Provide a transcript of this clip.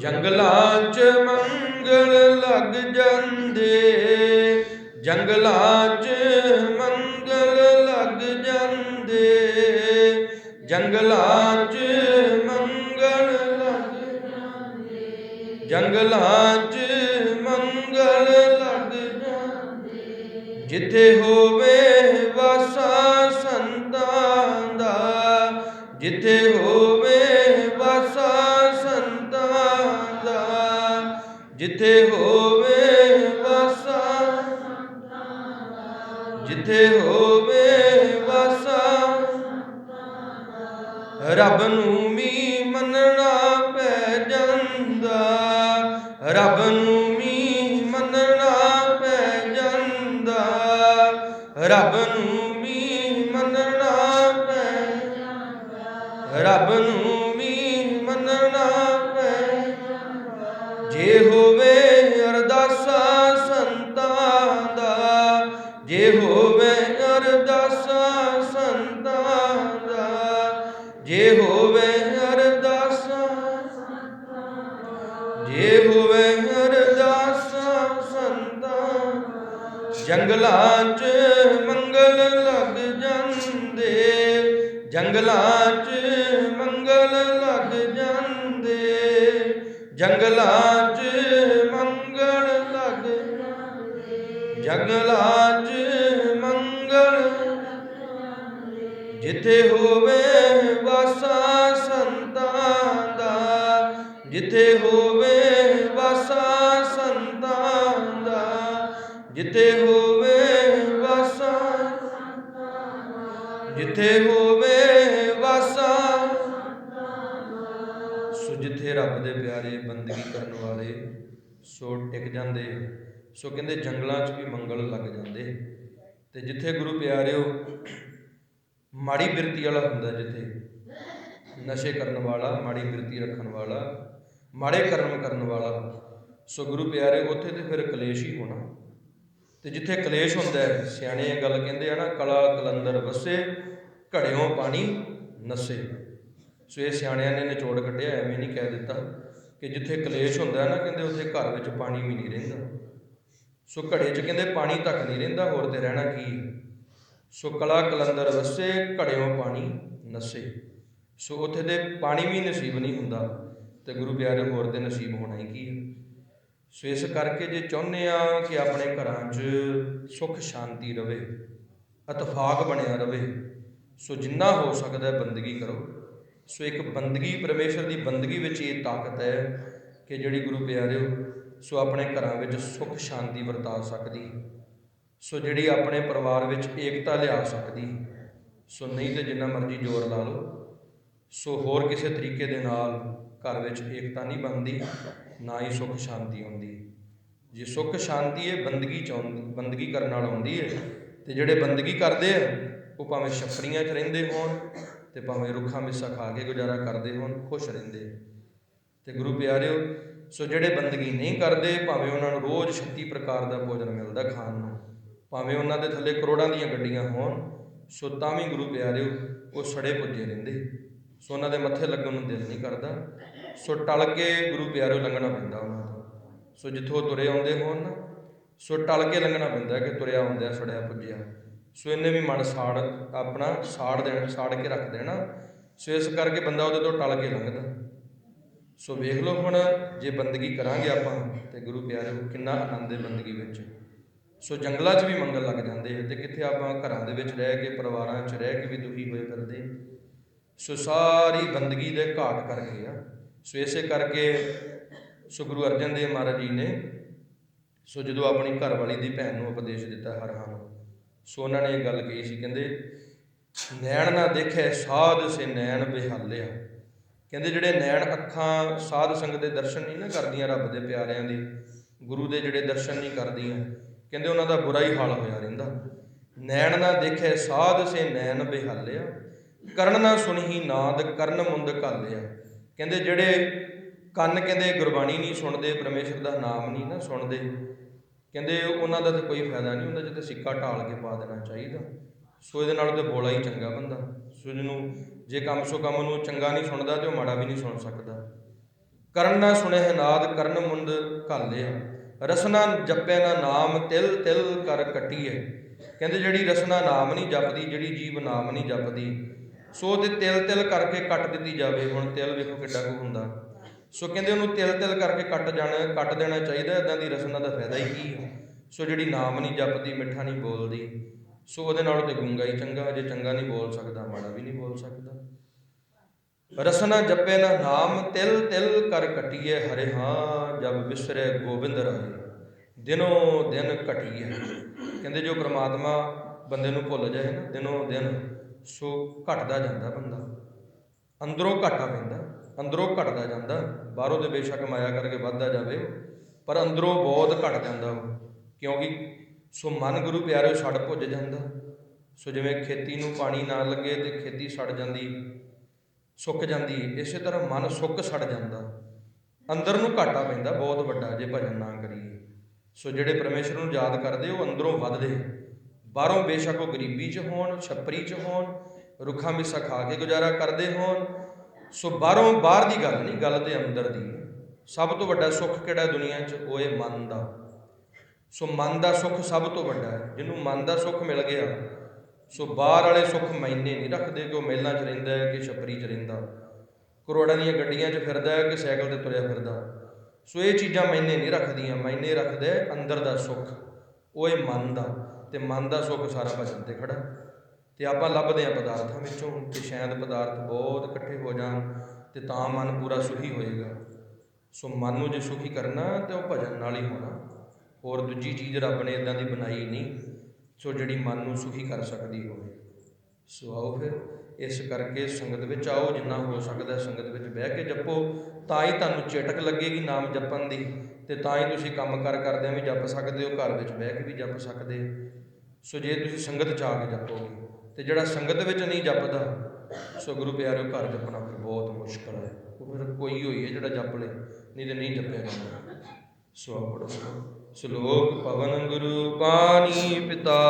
ਜੰਗਲਾਂ 'ਚ ਮੰਗਲ ਲੱਗ ਜਾਂਦੇ। ਜੰਗਲਾਂ 'ਚ ਮੰਗਲ ਲੱਗ ਜਾਂਦੇ। ਜੰਗਲਾਂ 'ਚ ਮੰਗਲ ਲੱਗ ਜਾਂਦੇ। ਜੰਗਲਾਂ 'ਚ ਮੰਗਲ ਲੱਗ ਜਾਂਦੇ। ਜਿੱਥੇ ਹੋਵੇ ਵਾਸਾ ਸੰਤਾਂ ਦਾ। ਜਿੱਥੇ ਹੋਵੇ ਜਿੱਥੇ ਹੋਵੇ ਵਾਸਾ, ਰੱਬ ਨੂੰ ਵੀ ਮੰਨਣਾ ਪੈ ਜਾਂਦਾ। ਰੱਬ ਨੂੰ ਵੀ ਮੰਨਣਾ ਪੈ ਜਾਂਦਾ। ਰੱਬ ਨੂੰ ਵੀ ਮੰਨਣਾ ਪੈ ਜਾਂਦਾ ਰੱਬ ਨੂੰ ਵੀ ਮੰਨਣਾ ਪੈ। ਜੇ ਹੋਵੇ ਅਰਦਾਸਾ ਸੰਤਾਂ ਦਾ, ਜੇ ਹੋਵੇ ਅਰਦਾਸਾ ਸੰਤਾਂ ਦਾ, ਜੇ ਹੋਵੇ ਅਰਦਾਸਾ ਜੇ ਹੋਵੇ ਅਰਦਾਸਾ ਸੰਤਾਂ, ਜੰਗਲਾਂ 'ਚ ਮੰਗਲ ਲੱਗ ਜਾਂਦੇ, ਜੰਗਲਾਂ 'ਚ ਮੰਗਲ ਲੱਗ ਜਾਂਦੇ, ਜੰਗਲਾਂ 'ਚ ਮੰਗਲ ਲੱਗ ਜਾਂਦੇ, ਜੰਗਲਾਂ 'ਚ ਜਿੱਥੇ ਹੋਵੇ ਵਾਸਾ ਸੰਤਾਂ ਦਾ, ਜਿੱਥੇ ਹੋਵੇ ਵਾਸਾ ਸੰਤਾਂ ਦਾ, ਜਿੱਥੇ ਹੋਵੇ ਵਾਸਾ ਜਿੱਥੇ ਹੋਵੇ ਵਾਸਾ ਸੋ ਜਿੱਥੇ ਰੱਬ ਦੇ ਪਿਆਰੇ ਬੰਦਗੀ ਕਰਨ ਵਾਲੇ ਸੋ ਟਿਕ ਜਾਂਦੇ, ਸੋ ਕਹਿੰਦੇ ਜੰਗਲਾਂ 'ਚ ਵੀ ਮੰਗਲ ਲੱਗ ਜਾਂਦੇ। ਤੇ ਜਿੱਥੇ ਗੁਰੂ ਪਿਆਰਿਓ ਮਾੜੀ ਬਿਰਤੀ ਵਾਲਾ ਹੁੰਦਾ ਜਿੱਥੇ। ਨਸ਼ੇ ਕਰਨ ਵਾਲਾ, ਮਾੜੀ ਬਿਰਤੀ ਰੱਖਣ ਵਾਲਾ, ਮਾੜੇ ਕਰਮ ਕਰਨ ਵਾਲਾ। ਸੋ ਗੁਰੂ ਪਿਆਰੇ, ਉੱਥੇ ਤੇ ਫਿਰ ਕਲੇਸ਼ ਹੀ ਹੋਣਾ। ਤੇ ਜਿੱਥੇ ਕਲੇਸ਼ ਹੁੰਦਾ ਹੈ, ਸਿਆਣੇ ਇਹ ਗੱਲ ਕਹਿੰਦੇ ਆ ਨਾ, ਕਲਾ ਕਲੰਦਰ ਵਸੇ, ਘੜਿਓਂ ਪਾਣੀ ਨਸੇ। ਸੋ ਇਹ ਸਿਆਣਿਆਂ ਨੇ ਨਿਚੋੜ ਕੱਢਿਆ, ਐਵੇਂ ਨਹੀਂ ਕਹਿ ਦਿੱਤਾ ਕਿ ਜਿੱਥੇ ਕਲੇਸ਼ ਹੁੰਦਾ ਨਾ, ਕਹਿੰਦੇ ਉੱਥੇ ਘਰ ਵਿੱਚ ਪਾਣੀ ਵੀ ਨਹੀਂ ਰਹਿੰਦਾ। ਸੋ ਘੜੇ 'ਚ ਕਹਿੰਦੇ ਪਾਣੀ ਤੱਕ ਨਹੀਂ ਰਹਿੰਦਾ, ਹੋਰ ਤੇ ਰਹਿਣਾ ਕੀ ਸੋ ਕਲਾ ਕਲੰਦਰ ਵਸੇ, ਘੜਿਓ ਪਾਣੀ ਨਸੇ। ਸੋ ਉੱਥੇ ਦੇ ਪਾਣੀ ਵੀ ਨਸੀਬ ਨਹੀਂ ਹੁੰਦਾ ਤੇ ਗੁਰੂ ਪਿਆਰੇ ਹੋਰ ਦੇ ਨਸੀਬ ਹੋਣਾ ਹੀ ਕੀ ਹੈ? ਸੋ ਇਸ ਕਰਕੇ ਜੇ ਚਾਹੁੰਦੇ ਆ ਕਿ ਆਪਣੇ ਘਰਾਂ 'ਚ ਸੁੱਖ ਸ਼ਾਂਤੀ ਰਵੇ, ਇਤਫਾਕ ਬਣਿਆ ਰਵੇ, ਸੋ ਜਿੰਨਾ ਹੋ ਸਕਦਾ ਬੰਦਗੀ ਕਰੋ। ਸੋ ਇੱਕ ਬੰਦਗੀ, ਪਰਮੇਸ਼ਰ ਦੀ ਬੰਦਗੀ ਵਿੱਚ ਇਹ ਤਾਕਤ ਹੈ ਕਿ ਜਿਹੜੀ ਗੁਰੂ ਪਿਆਰਿਓ ਸੋ ਆਪਣੇ ਘਰਾਂ ਵਿੱਚ ਸੁੱਖ ਸ਼ਾਂਤੀ ਵਰਤਾ ਸਕਦੀ ਸੋ ਜਿਹੜੀ ਆਪਣੇ ਪਰਿਵਾਰ ਵਿੱਚ ਏਕਤਾ ਲਿਆ ਸਕਦੀ ਸੋ ਨਹੀਂ ਤੇ ਜਿੰਨਾ ਮਰਜ਼ੀ ਜ਼ੋਰ ਲਾ ਲਓ ਸੋ ਹੋਰ ਕਿਸੇ ਤਰੀਕੇ ਦੇ ਨਾਲ ਘਰ ਵਿੱਚ ਏਕਤਾ ਨਹੀਂ ਬਣਦੀ, ਨਾ ਹੀ ਸੁੱਖ ਸ਼ਾਂਤੀ ਆਉਂਦੀ ਜੇ ਸੁੱਖ ਸ਼ਾਂਤੀ ਇਹ ਬੰਦਗੀ ਚ ਆਉਂਦੀ ਬੰਦਗੀ ਕਰਨ ਨਾਲ ਆਉਂਦੀ ਹੈ ਤੇ ਜਿਹੜੇ ਬੰਦਗੀ ਕਰਦੇ ਆ, ਉਹ ਭਾਵੇਂ ਛੱਪੜੀਆਂ 'ਚ ਰਹਿੰਦੇ ਹੋਣ, ਤੇ ਭਾਵੇਂ ਰੁੱਖਾਂ ਮਿੱਸਾ ਖਾ ਕੇ ਗੁਜ਼ਾਰਾ ਕਰਦੇ ਹੋਣ, ਖੁਸ਼ ਰਹਿੰਦੇ ਆ। ਤੇ ਗੁਰੂ ਪਿਆਰਿਓ, ਸੋ ਜਿਹੜੇ ਬੰਦਗੀ ਨਹੀਂ ਕਰਦੇ, ਭਾਵੇਂ ਉਹਨਾਂ ਨੂੰ ਰੋਜ਼ 36 ਪ੍ਰਕਾਰ ਦਾ ਭੋਜਨ ਮਿਲਦਾ ਖਾਣ ਨੂੰ ਭਾਵੇਂ ਉਹਨਾਂ ਦੇ ਥੱਲੇ ਕਰੋੜਾਂ ਦੀਆਂ ਗੱਡੀਆਂ ਹੋਣ, ਸੋ ਤਾਂ ਵੀ ਗੁਰੂ ਪਿਆਰਿਓ, ਉਹ ਸੜੇ ਪੁੱਜੇ ਰਹਿੰਦੇ। ਸੋ ਉਹਨਾਂ ਦੇ ਮੱਥੇ ਲੱਗਣ ਨੂੰ ਦਿਲ ਨਹੀਂ ਕਰਦਾ। ਸੋ ਟਲ ਕੇ ਗੁਰੂ ਪਿਆਰਿਓ ਲੰਘਣਾ ਪੈਂਦਾ ਉਹਨਾਂ ਤੋਂ। ਸੋ ਜਿੱਥੋਂ ਤੁਰੇ ਆਉਂਦੇ ਹੋਣ ਨਾ, ਸੋ ਟਲ ਕੇ ਲੰਘਣਾ ਪੈਂਦਾ ਕਿ ਤੁਰਿਆ ਆਉਂਦਿਆ ਸੜਿਆ ਪੁੱਜਿਆ। ਸੋ ਇਹਨੇ ਵੀ ਮਨ ਸਾੜ, ਆਪਣਾ ਸਾੜ ਦੇਣ, ਸਾੜ ਕੇ ਰੱਖ ਦੇਣਾ, ਸੋ ਇਸ ਕਰਕੇ ਬੰਦਾ ਉਹਦੇ ਤੋਂ ਟਲ ਕੇ ਲੰਘਦਾ। ਸੋ ਵੇਖ ਲਓ ਹੁਣ ਜੇ ਬੰਦਗੀ ਕਰਾਂਗੇ ਆਪਾਂ ਤੇ ਗੁਰੂ ਪਿਆਰਿਓ ਕਿੰਨਾ ਆਨੰਦ ਹੈ ਬੰਦਗੀ ਵਿੱਚ। ਸੋ ਜੰਗਲਾਂ 'ਚ ਵੀ ਮੰਗਲ ਲੱਗ ਜਾਂਦੇ ਆ ਤੇ ਕਿੱਥੇ ਆਪਾਂ ਘਰਾਂ ਦੇ ਵਿੱਚ ਰਹਿ ਕੇ, ਪਰਿਵਾਰਾਂ 'ਚ ਰਹਿ ਕੇ ਵੀ ਦੁਖੀ ਹੋਏ ਕਰਦੇ ਸੋ ਸਾਰੀ ਬੰਦਗੀ ਦੇ ਘਾਟ ਕਰਕੇ ਆ। ਸੋ ਇਸੇ ਕਰਕੇ ਸੋ ਗੁਰੂ ਅਰਜਨ ਦੇਵ ਮਹਾਰਾਜ ਜੀ ਨੇ ਸੋ ਜਦੋਂ ਆਪਣੀ ਘਰ ਵਾਲੀ ਦੀ ਭੈਣ ਨੂੰ ਉਪਦੇਸ਼ ਦਿੱਤਾ ਹਰ ਹਾਂ ਸੋ ਉਹਨਾਂ ਨੇ ਇਹ ਗੱਲ ਕਹੀ ਸੀ, ਕਹਿੰਦੇ, ਨੈਣ ਨਾ ਦੇਖੇ, ਸਾਧ ਸੇ ਨੈਣ ਬਿਹਾਲਿਆ ਕਹਿੰਦੇ, ਜਿਹੜੇ ਨੈਣ ਅੱਖਾਂ ਸਾਧ ਸੰਗਤ ਦੇ ਦਰਸ਼ਨ ਨਹੀਂ ਨਾ ਕਰਦੀਆਂ ਰੱਬ ਦੇ ਪਿਆਰਿਆਂ ਦੇ, ਗੁਰੂ ਦੇ ਜਿਹੜੇ ਦਰਸ਼ਨ ਨਹੀਂ ਕਰਦੀਆਂ ਕਹਿੰਦੇ ਉਹਨਾਂ ਦਾ ਬੁਰਾ ਹੀ ਹਾਲ ਹੋਇਆ ਰਹਿੰਦਾ। ਨੈਣ ਨਾ ਦੇਖੇ, ਸਾਧ ਸੇ ਨੈਣ ਬਿਹਾਲਿਆ ਕਰਨ ਨਾ ਸੁਣਹੀ ਨਾਦ, ਕਰਨ ਮੁੰਦ ਘਾਲਿਆ। ਕਹਿੰਦੇ ਜਿਹੜੇ ਕੰਨ ਕਹਿੰਦੇ ਗੁਰਬਾਣੀ ਨਹੀਂ ਸੁਣਦੇ, ਪਰਮੇਸ਼ਰ ਦਾ ਨਾਮ ਨਹੀਂ ਨਾ ਸੁਣਦੇ। ਕਹਿੰਦੇ ਉਹਨਾਂ ਦਾ ਤਾਂ ਕੋਈ ਫਾਇਦਾ ਨਹੀਂ ਹੁੰਦਾ ਜਿੱਤੇ ਸਿੱਕਾ ਢਾਲ ਕੇ ਪਾ ਦੇਣਾ ਚਾਹੀਦਾ। ਸੋ ਇਹਦੇ ਨਾਲ ਤੇ ਬੋਲਾ ਹੀ ਚੰਗਾ ਬੰਦਾ। ਸੋ ਜਿਹਨੂੰ ਜੇ ਕੰਮ ਸੋ ਕੰਮ ਨੂੰ ਚੰਗਾ ਨਹੀਂ ਸੁਣਦਾ, ਤੇ ਉਹ ਮਾੜਾ ਵੀ ਨਹੀਂ ਸੁਣ ਸਕਦਾ। ਕਰਨ ਨਾ ਸੁਣੇ ਨਾਦ ਕਰਨ ਮੁੰਡ ਘਾਲਿਆ। ਰਸਨਾ ਜਪੈ ਨਾ ਨਾਮ, ਤਿਲ ਤਿਲ ਕਰ ਕਟੀਐ। ਕਹਿੰਦੇ ਜਿਹੜੀ ਰਸਨਾ ਨਾਮ ਨਹੀਂ ਜਪਦੀ, ਜਿਹੜੀ ਜੀਵ ਨਾਮ ਨਹੀਂ ਜਪਦੀ, ਸੋ ਤੇ ਤਿਲ ਤਿਲ ਕਰਕੇ ਕੱਟ ਦਿੱਤੀ ਜਾਵੇ। ਹੁਣ ਤਿਲ ਵੇਖੋ ਕਿੱਡਾ ਕੁ ਹੁੰਦਾ। ਸੋ ਕਹਿੰਦੇ ਉਹਨੂੰ ਤਿਲ ਤਿਲ ਕਰਕੇ ਕੱਟ ਜਾਣਾ, ਕੱਟ ਦੇਣਾ ਚਾਹੀਦਾ ਇਦਾਂ ਦੀ ਰਸਨਾ ਦਾ ਫਾਇਦਾ ਹੀ ਕੀ ਹੈ ਸੋ ਜਿਹੜੀ ਨਾਮ ਨਹੀਂ ਜਪਦੀ, ਮਿੱਠਾ ਨਹੀਂ ਬੋਲਦੀ, ਸੋ ਉਹਦੇ ਨਾਲੋਂ ਤੇ ਗੁੰਗਾ ਹੀ ਚੰਗਾ ਜੇ ਚੰਗਾ ਨਹੀਂ ਬੋਲ ਸਕਦਾ, ਮਾੜਾ ਵੀ ਨਹੀਂ ਬੋਲ ਸਕਦਾ। ਰਸਨਾ ਜਪੇ ਨਾ ਨਾਮ, ਤਿਲ ਤਿਲ ਕਰ ਕਟੀਏ ਹਰੇ ਹਾਂ ਜਬ ਵਿਸਰੇ ਗੋਬਿੰਦ ਰਾਏ ਦਿਨੋ ਦਿਨ ਘਟੀਏ ਕਹਿੰਦੇ ਜੋ ਪ੍ਰਮਾਤਮਾ ਬੰਦੇ ਨੂੰ ਭੁੱਲ ਜਾਏ ਨਾ, ਦਿਨੋ ਦਿਨ ਸੋ ਘਟਦਾ ਜਾਂਦਾ ਬੰਦਾ। ਅੰਦਰੋਂ ਘਾਟਾ ਪੈਂਦਾ, ਅੰਦਰੋਂ ਘਟਦਾ ਜਾਂਦਾ। ਬਾਹਰੋਂ ਦੇ ਬੇਸ਼ੱਕ ਮਾਇਆ ਕਰਕੇ ਵੱਧਦਾ ਜਾਵੇ ਪਰ ਅੰਦਰੋਂ ਬਹੁਤ ਘਟ ਜਾਂਦਾ ਉਹ। ਕਿਉਂਕਿ ਸੋ ਮਨ ਗੁਰੂ ਪਿਆਰਿਓ ਛੱਡ ਭੁੱਜ ਜਾਂਦਾ। ਸੋ ਜਿਵੇਂ ਖੇਤੀ ਨੂੰ ਪਾਣੀ ਨਾ ਲੱਗੇ ਤੇ ਖੇਤੀ ਸੜ ਜਾਂਦੀ। ਸੁੱਕ ਜਾਂਦੀ ਹੈ ਇਸੇ ਤਰ੍ਹਾਂ ਮਨ ਸੁੱਕ ਸੜ ਜਾਂਦਾ। ਅੰਦਰ ਨੂੰ ਘਾਟਾ ਪੈਂਦਾ, ਬਹੁਤ ਵੱਡਾ, ਜੇ ਭਜਨ ਨਾ ਕਰੀਏ। ਸੋ ਜਿਹੜੇ ਪਰਮੇਸ਼ਰ ਨੂੰ ਯਾਦ ਕਰਦੇ, ਉਹ ਅੰਦਰੋਂ ਵੱਧਦੇ ਬਾਹਰੋਂ ਬੇਸ਼ੱਕ ਉਹ ਗਰੀਬੀ 'ਚ ਹੋਣ, ਛੱਪਰੀ 'ਚ ਹੋਣ, ਰੁੱਖਾਂ ਮਿੱਸਾ ਖਾ ਕੇ ਗੁਜ਼ਾਰਾ ਕਰਦੇ ਹੋਣ। ਸੋ ਬਾਹਰੋਂ ਬਾਹਰ ਦੀ ਗੱਲ ਨਹੀਂ, ਗੱਲ ਤੇ ਅੰਦਰ ਦੀ। ਸਭ ਤੋਂ ਵੱਡਾ ਸੁੱਖ ਕਿਹੜਾ ਦੁਨੀਆ 'ਚ? ਉਹ ਹੈ ਮਨ ਦਾ। ਸੋ ਮਨ ਦਾ ਸੁੱਖ ਸਭ ਤੋਂ ਵੱਡਾ ਹੈ। ਜਿਹਨੂੰ ਮਨ ਦਾ ਸੁੱਖ ਮਿਲ ਗਿਆ ਸੋ ਬਾਹਰ ਵਾਲੇ ਸੁੱਖ ਮਾਇਨੇ ਨਹੀਂ ਰੱਖਦੇ ਕਿ ਉਹ ਮਹਿਲਾਂ 'ਚ ਰਹਿੰਦਾ ਹੈ ਕਿ ਛਪਰੀ 'ਚ ਰਹਿੰਦਾ। ਕਰੋੜਾਂ ਦੀਆਂ ਗੱਡੀਆਂ 'ਚ ਫਿਰਦਾ ਹੈ ਕਿ ਸਾਈਕਲ ਤੇ ਤੁਰਿਆ ਫਿਰਦਾ। ਸੋ ਇਹ ਚੀਜ਼ਾਂ ਮਾਇਨੇ ਨਹੀਂ ਰੱਖਦੀਆਂ ਮਾਇਨੇ ਰੱਖਦਾ ਅੰਦਰ ਦਾ ਸੁੱਖ। ਉਹ ਇਹ ਮਨ ਦਾ, ਤੇ ਮਨ ਦਾ ਸੁੱਖ ਸਾਰਾ ਭਜਨ ਤੇ ਖੜਾ। ਤੇ ਆਪਾਂ ਲੱਭਦੇ ਆ ਪਦਾਰਥਾਂ ਵਿੱਚੋਂ, ਤੇ ਸ਼ਾਇਦ ਪਦਾਰਥ ਬਹੁਤ ਇਕੱਠੇ ਹੋ ਜਾਣ, ਤੇ ਤਾਂ ਮਨ ਪੂਰਾ ਸੁਖੀ ਹੋਏਗਾ। ਸੋ ਮਨ ਨੂੰ ਜੇ ਸੁਖੀ ਕਰਨਾ, ਤੇ ਉਹ ਭਜਨ ਨਾਲ ਹੀ ਹੋਣਾ। ਹੋਰ ਦੂਜੀ ਚੀਜ਼ ਰੱਬ ਨੇ ਇਦਾਂ ਦੀ ਬਣਾਈ ਨਹੀਂ। ਸੋ ਜਿਹੜੀ ਮਨ ਨੂੰ ਸੁਖੀ ਕਰ ਸਕਦੀ ਹੋਵੇ। ਸੋ ਆਓ ਫਿਰ ਇਸ ਕਰਕੇ ਸੰਗਤ ਵਿੱਚ ਆਓ, ਜਿੰਨਾ ਹੋ ਸਕਦਾ ਸੰਗਤ ਵਿੱਚ ਬਹਿ ਕੇ ਜਪੋ। ਤਾਂ ਹੀ ਤੁਹਾਨੂੰ ਚੇਟਕ ਲੱਗੇਗੀ ਨਾਮ ਜਪਣ ਦੀ ਤੇ ਤਾਂ ਹੀ ਤੁਸੀਂ ਕੰਮ ਕਰ ਕਰਦਿਆਂ ਵੀ ਜਪ ਸਕਦੇ ਹੋ, ਘਰ ਵਿੱਚ ਬਹਿ ਕੇ ਵੀ ਜਪ ਸਕਦੇ ਹੋ। ਸੋ ਜੇ ਤੁਸੀਂ ਸੰਗਤ ਚ ਆ ਕੇ ਜਪੋਗੇ ਤੇ ਜਿਹੜਾ ਸੰਗਤ ਵਿੱਚ ਨਹੀਂ ਜਪਦਾ, ਸੋ ਗੁਰੂ ਪਿਆਰਿਓ ਘਰ ਜਪਣਾ ਫਿਰ ਬਹੁਤ ਮੁਸ਼ਕਲ ਹੈ। ਉਹ ਫਿਰ ਕੋਈ ਹੋਈ ਹੈ ਜਿਹੜਾ ਜਪ ਲੇ, ਨਹੀਂ ਤੇ ਨਹੀਂ ਜਪਿਆ ਜਾਂਦਾ। ਸੋ ਪੜੋ ਸ਼ਲੋਕ ਪਵਨ ਗੁਰੂ ਪਾਣੀ ਪਿਤਾ